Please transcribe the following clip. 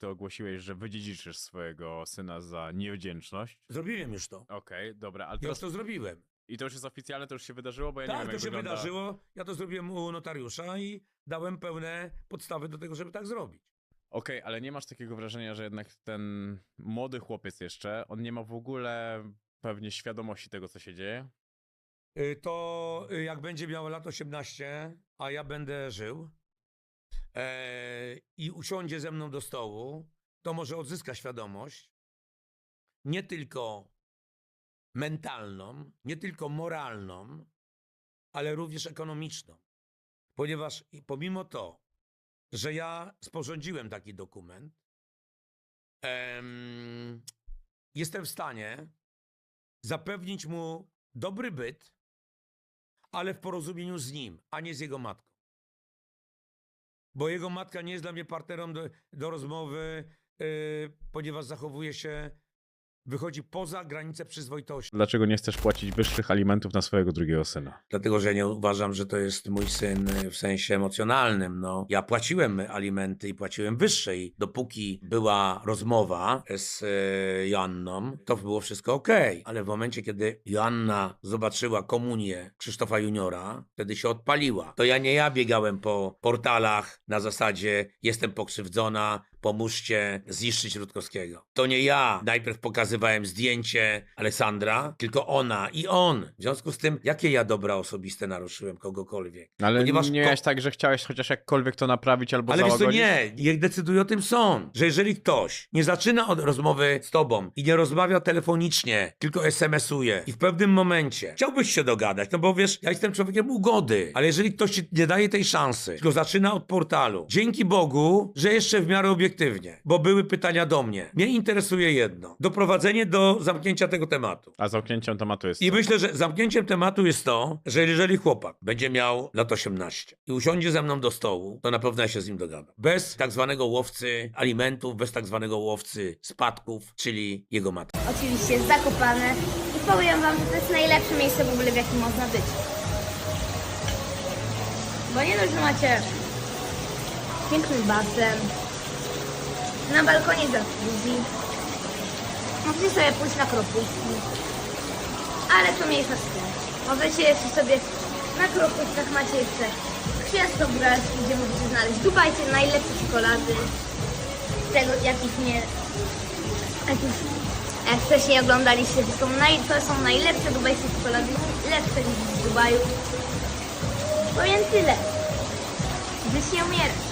ty ogłosiłeś, że wydziedziczysz swojego syna za niewdzięczność. Zrobiłem już to. Okej, dobra, ale Ja już teraz... to zrobiłem. I to już jest oficjalne, to już się wydarzyło, bo ja nie tak, wiem, to jak się wygląda... wydarzyło. Ja to zrobiłem u notariusza i dałem pełne podstawy do tego, żeby tak zrobić. Okej, ale nie masz takiego wrażenia, że jednak ten młody chłopiec jeszcze, on nie ma w ogóle pewnie świadomości tego, co się dzieje? Y, To y, jak będzie miał lat 18, a ja będę żył e, i usiądzie ze mną do stołu, to może odzyska świadomość nie tylko mentalną, nie tylko moralną, ale również ekonomiczną. Ponieważ pomimo to, że ja sporządziłem taki dokument, em, jestem w stanie zapewnić mu dobry byt, ale w porozumieniu z nim, a nie z jego matką. Bo jego matka nie jest dla mnie partnerem do, do rozmowy, yy, ponieważ zachowuje się, wychodzi poza granicę przyzwoitości. Dlaczego nie chcesz płacić wyższych alimentów na swojego drugiego syna? Dlatego, że nie uważam, że to jest mój syn w sensie emocjonalnym. No, ja płaciłem alimenty i płaciłem wyższe i dopóki była rozmowa z y, Joanną, to było wszystko ok. Ale w momencie, kiedy Joanna zobaczyła komunię Krzysztofa Juniora, wtedy się odpaliła. To ja nie ja biegałem po portalach na zasadzie jestem pokrzywdzona, pomóżcie zniszczyć Rutkowskiego. To nie ja najpierw pokazywałem zdjęcie Aleksandra, tylko ona i on. W związku z tym, jakie ja dobra osobiste naruszyłem kogokolwiek? Ale Ponieważ nie ko- miałeś tak, że chciałeś chociaż jakkolwiek to naprawić albo Ale wiesz co, nie, niech decyduje o tym sąd, że jeżeli ktoś nie zaczyna od rozmowy z tobą i nie rozmawia telefonicznie, tylko SMS-uje i w pewnym momencie chciałbyś się dogadać, no bo wiesz, ja jestem człowiekiem ugody, ale jeżeli ktoś ci nie daje tej szansy, tylko zaczyna od portalu, dzięki Bogu, że jeszcze w miarę obiektywnie, bo były pytania do mnie. Mnie interesuje jedno, doprowadzenie do zamknięcia tego tematu. A zamknięciem tematu jest I co? myślę, że zamknięciem tematu jest to, że jeżeli chłopak będzie miał lat 18 i usiądzie ze mną do stołu, to na pewno ja się z nim dogadam. Bez tak zwanego łowcy alimentów, bez tak zwanego łowcy spadków, czyli jego matki. Oczywiście jest zakopane i powiem wam, że to jest najlepsze miejsce w ogóle w jakim można być. Bo nie dość, że macie piękny basen, na balkonie jacuzzi, możecie sobie pójść na kropuski, ale to mniejsza z tym. Możecie jeszcze sobie na kropuskach macie jeszcze krzesło góralskie, gdzie możecie znaleźć Dubajcie najlepsze czekolady, tego jakich nie jak już jak wcześniej oglądaliście, to są, naj, to są najlepsze dubajskie czekolady, lepsze niż w Dubaju. Powiem tyle. Żyć nie umierać.